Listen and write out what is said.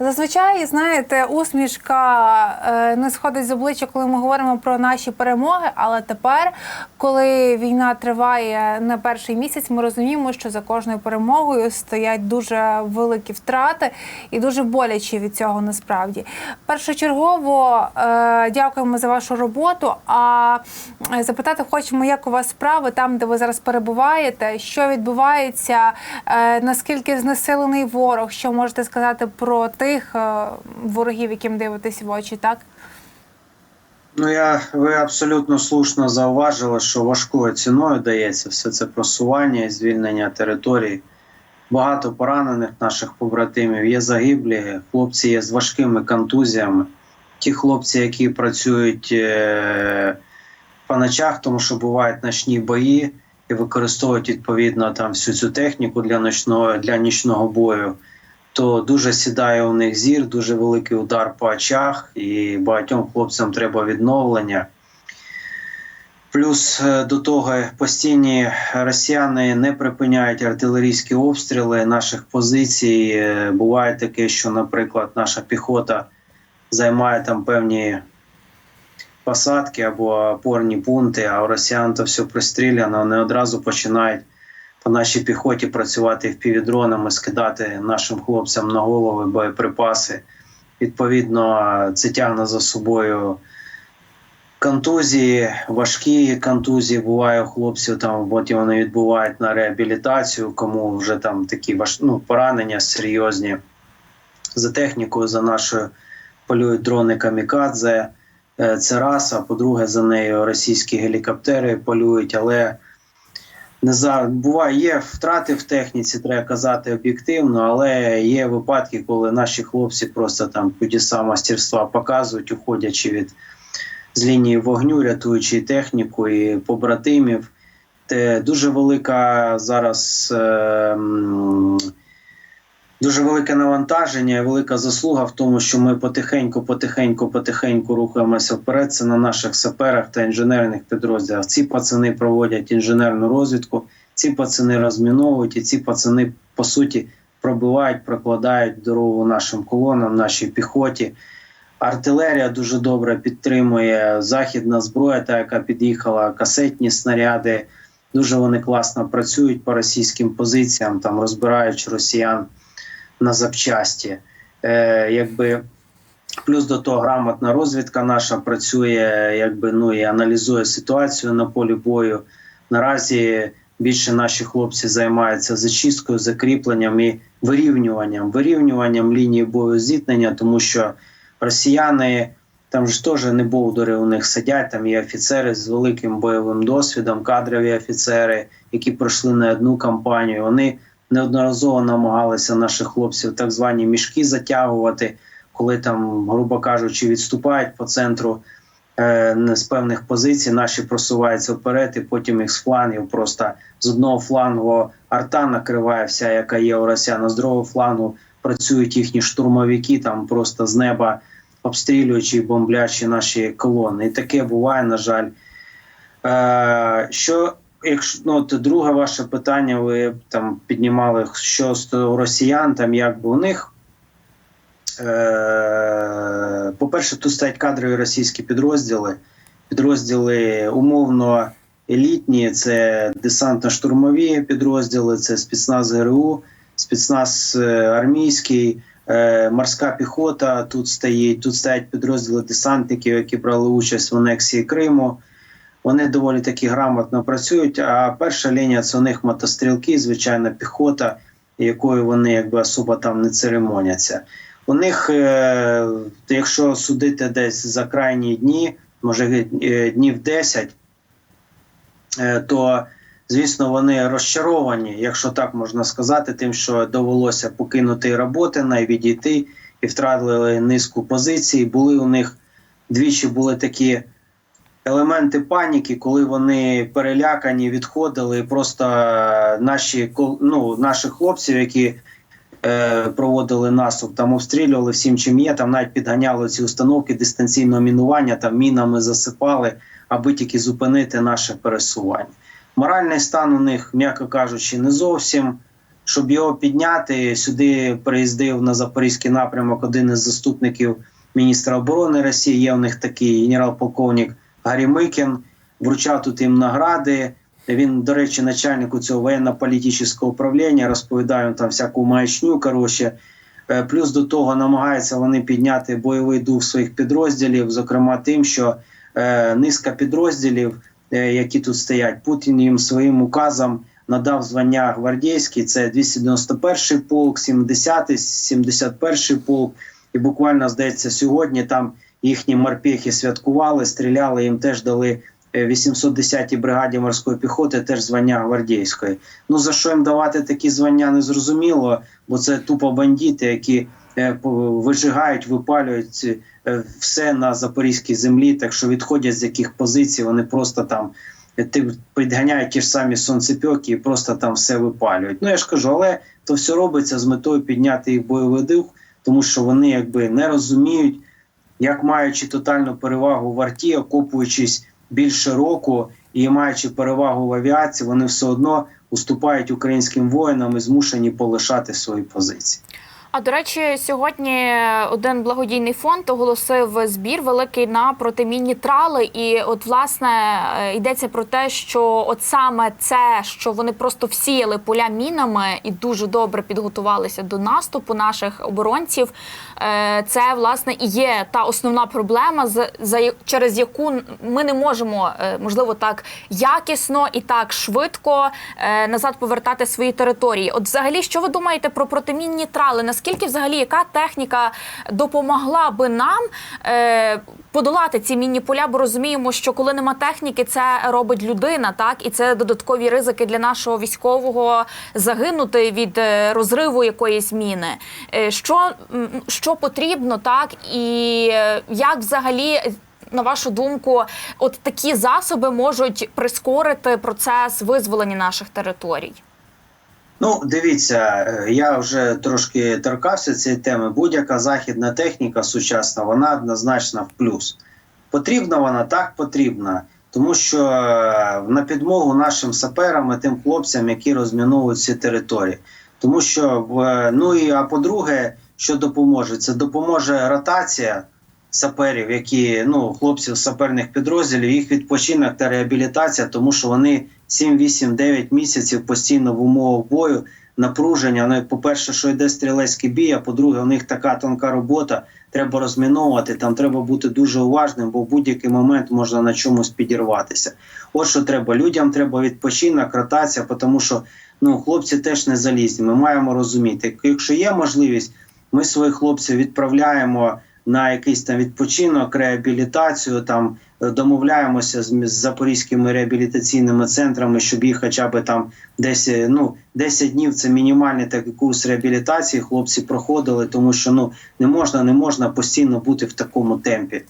Зазвичай, знаєте, усмішка е, не сходить з обличчя, коли ми говоримо про наші перемоги. Але тепер, коли війна триває не перший місяць, ми розуміємо, що за кожною перемогою стоять дуже великі втрати і дуже боляче від цього насправді. Першочергово е, дякуємо за вашу роботу. А е, запитати хочемо, як у вас справи там, де ви зараз перебуваєте, що відбувається, наскільки знесилений ворог, що можете сказати про тих е, ворогів, яким дивитесь в очі, так? Ну, я ви абсолютно слушно зауважили, що важкою ціною дається все це просування і звільнення територій. Багато поранених наших побратимів є загиблі, хлопці є з важкими контузіями. Ті хлопці, які працюють е, по ночах, тому що бувають ночні бої і використовують відповідно там всю цю техніку для ночного для нічного бою, то дуже сідає у них зір, дуже великий удар по очах, і багатьом хлопцям треба відновлення. Плюс е, до того постійні росіяни не припиняють артилерійські обстріли наших позицій. Е, Буває таке, що, наприклад, наша піхота займає там певні посадки або опорні пункти, а у росіян то все пристріляно. Вони одразу починають по нашій піхоті працювати впівдронами, скидати нашим хлопцям на голови боєприпаси. Відповідно, це тягне за собою контузії, важкі контузії буває у хлопців. Там потім вони відбувають на реабілітацію, кому вже там такі важ... ну, поранення серйозні. За технікою, за нашою полюють дрони камікадзе. Е, Це раз, а по-друге, за нею російські гелікоптери полюють, але не за буває є втрати в техніці, треба казати об'єктивно, але є випадки, коли наші хлопці просто там чудеса мастерства показують, уходячи від з лінії вогню, рятуючи техніку і побратимів. Те дуже велика зараз. Е, Дуже велике навантаження і велика заслуга в тому, що ми потихеньку, потихеньку, потихеньку рухаємося вперед. Це на наших саперах та інженерних підрозділах. Ці пацани проводять інженерну розвідку, ці пацани розміновують, і ці пацани по суті пробивають, прокладають дорогу нашим колонам, нашій піхоті. Артилерія дуже добре підтримує західна зброя, та яка під'їхала, касетні снаряди. Дуже вони класно працюють по російським позиціям, там розбираючи росіян на запчасті. Е, якби Плюс до того грамотна розвідка наша працює, якби ну і аналізує ситуацію на полі бою. Наразі більше наші хлопці займаються зачисткою, закріпленням і вирівнюванням, вирівнюванням лінії бою зіткнення, тому що росіяни там ж теж не бовдури у них сидять. Там є офіцери з великим бойовим досвідом, кадрові офіцери, які пройшли не одну кампанію. Вони неодноразово намагалися наших хлопців так звані мішки затягувати, коли там, грубо кажучи, відступають по центру е, з певних позицій, наші просуваються вперед, і потім їх з флангів просто з одного флангу арта накриває вся, яка є у росіян, а з другого флангу працюють їхні штурмовики, там просто з неба обстрілюючи і бомблячи наші колони. І таке буває, на жаль. Е, що Якщо ну, от друге ваше питання, ви там піднімали що з росіян, там як би у них. Е, по-перше, тут стоять кадрові російські підрозділи. Підрозділи умовно елітні, це десантно-штурмові підрозділи, це спецназ ГРУ, спецназ е, армійський, е, морська піхота. Тут стоїть, тут стоять підрозділи десантників, які брали участь в анексії Криму. Вони доволі таки грамотно працюють. А перша лінія це у них мотострілки, звичайна піхота, якою вони якби особо там не церемоняться. У них, е, якщо судити десь за крайні дні, може е, днів 10, е, то звісно вони розчаровані, якщо так можна сказати, тим, що довелося покинути роботи, на відійти і втратили низку позицій. Були у них двічі були такі елементи паніки, коли вони перелякані, відходили. Просто наші ну, наших хлопців, які е, проводили наступ, там обстрілювали всім, чим є. Там навіть підганяли ці установки дистанційного мінування, там мінами засипали, аби тільки зупинити наше пересування. Моральний стан у них, м'яко кажучи, не зовсім. щоб його підняти, сюди приїздив на запорізький напрямок один із заступників міністра оборони Росії. Є у них такий генерал-полковник Гаррі Микін. Вручав тут їм награди. Він, до речі, начальнику цього воєнно-політичного управління розповідає там всяку маячню. Коротше, Е, плюс до того намагаються вони підняти бойовий дух своїх підрозділів, зокрема тим, що е, низка підрозділів, е, які тут стоять, Путін їм своїм указом надав звання гвардійські. Це 291 полк, 70 71 полк. І буквально здається, сьогодні там їхні морпехи святкували, стріляли. Їм теж дали е, 810-й бригаді морської піхоти, теж звання гвардійської. Ну за що їм давати такі звання, не зрозуміло, бо це тупо бандити, які е, вижигають, випалюють е, все на запорізькій землі. Так що відходять з яких позицій, вони просто там е, ти підганяють ті ж самі сонцепьоки і просто там все випалюють. Ну я ж кажу, але то все робиться з метою підняти їх бойовий дух, тому що вони якби не розуміють, як маючи тотальну перевагу в арті, окопуючись більше року і маючи перевагу в авіації, вони все одно уступають українським воїнам і змушені полишати свої позиції. А до речі, сьогодні один благодійний фонд оголосив збір великий на протимінні трали. І от власне е, йдеться про те, що от саме це, що вони просто всіяли поля мінами і дуже добре підготувалися до наступу наших оборонців. е, Це власне і є та основна проблема, за через яку ми не можемо е, можливо так якісно і так швидко назад повертати свої території. От, взагалі, що ви думаєте про протимінні трали? Наскільки взагалі яка техніка допомогла би нам е, подолати ці мінні поля? Бо розуміємо, що коли нема техніки, це робить людина, так і це додаткові ризики для нашого військового загинути від е, розриву якоїсь міни. Е, Що, що потрібно, так і е, як взагалі. На вашу думку, от такі засоби можуть прискорити процес визволення наших територій. Ну, дивіться, е, я вже трошки торкався цієї теми. Будь-яка західна техніка сучасна, вона однозначно в плюс. Потрібна вона так потрібна, тому що е, на підмогу нашим саперам і тим хлопцям, які розміновують ці території. Тому що в- ну і а по-друге, що допоможе? Це допоможе ротація саперів, які ну хлопців саперних підрозділів, їх відпочинок та реабілітація, тому що вони 7, 8, 9 місяців постійно в умовах бою, напруження. Ну, по-перше, що йде стрілецький бій, а по-друге, у них така тонка робота. Треба розміновувати, там треба бути дуже уважним, бо в будь-який момент можна на чомусь підірватися. От що треба. Людям треба відпочинок, ротація, тому що ну, хлопці теж не залізні. Ми маємо розуміти, якщо є можливість, ми своїх хлопців відправляємо на якийсь там відпочинок, реабілітацію, там е, домовляємося з, з запорізькими реабілітаційними центрами, щоб їх хоча б там десь е, ну 10 днів це мінімальний такий курс реабілітації. Хлопці проходили, тому що ну не можна, не можна постійно бути в такому темпі.